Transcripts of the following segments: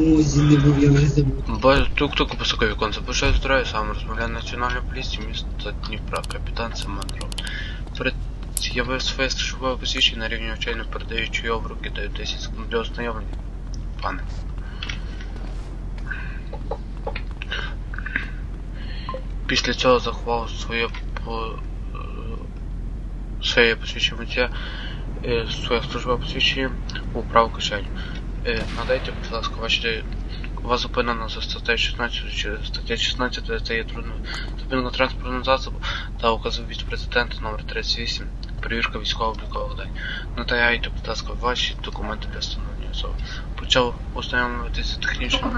Музі не я тук-тук постукав вікон, запишаю здоров'я, сам розмовляє національної поліції міста Дніпра, капітан Семенров. Перед з'явив своє службове посвідчення на рівні очейно передаючи його в руки, даю 10 секунд для ознайомлення. Пане. Після цього заховав своє по... е, своє посвідчення е, своє службове посвідчення у праву кишеню. Е, Надайте, будь ласка, ваші вас зупинено за статтею 16, чи стаття 16 це є трудно зупинка транспортного засобу та указу від президента номер 38 перевірка військово-облікових даних. Надайте, будь ласка, ваші документи для встановлення особи. Почав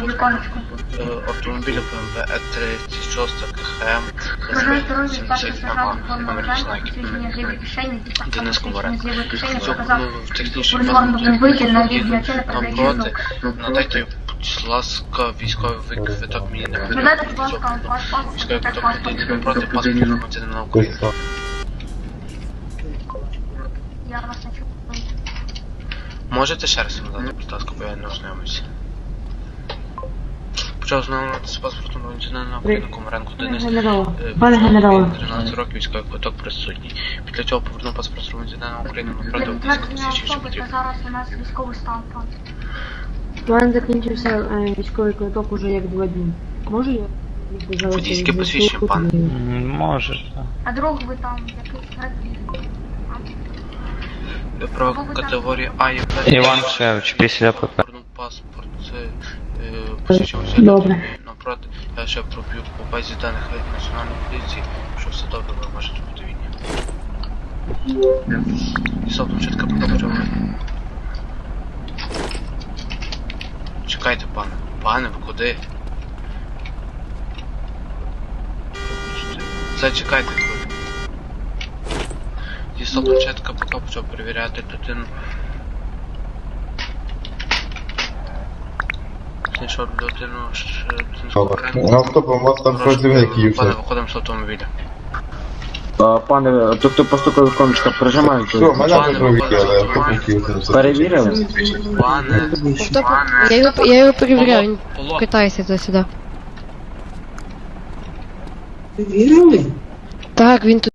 віконечко. е, автомобіля BMW E36 КХМ Бажаю здоров'я, старший 70 сержант номер Іван номер Мовчанко, посвідчення з лівої кишені, Денис посвідчення з лівої кишені, Коваренко. показав В технічному Розгорнутий витяг на рівні очей, передаючи напроти, надайте, будь ласка, військовий квиток мені не Військовий квиток людини напроти паспорт громадянина чую. Можете ще раз надати, будь ласка, бо я не ознайомився. Почав знайомитися з паспортом громадянина України Комаренко Денис. Генерал, Е, пане генерале. 13 років військовий квиток присутній. Після цього повернув паспорт громадянина України близько тисячі особи, зараз у нас військовий стан, пан. У мене закінчився е, військовий квиток уже як два дні. Можу я? Водійське посвідчення, пане. Можеш, так. А друг ви там якийсь. Про категорії А і Б. Іван Шевч, після ПП. Е, Добре. Напроти, я ще проб'ю по базі даних національної поліції, що все добре, ви можете бути вільні. І собто чітко покажу. Чекайте, пане. Пане, ви куди? Зачекайте хвилину. Стопом чітко поки почав перевіряти людину. Знайшов людину, що... Добре. На автобус у вас там працівник є. Пане, виходимо з автомобіля. А, Пане, тобто просто віконечко прижимаєте? Все, мене Пане, поправки, але виходимо з автобус є. автомобіля. Перевірили? Пане, пане. Я його, я його перевіряю, він Поло- китайся туди-сюди. Вірили? Так, він тут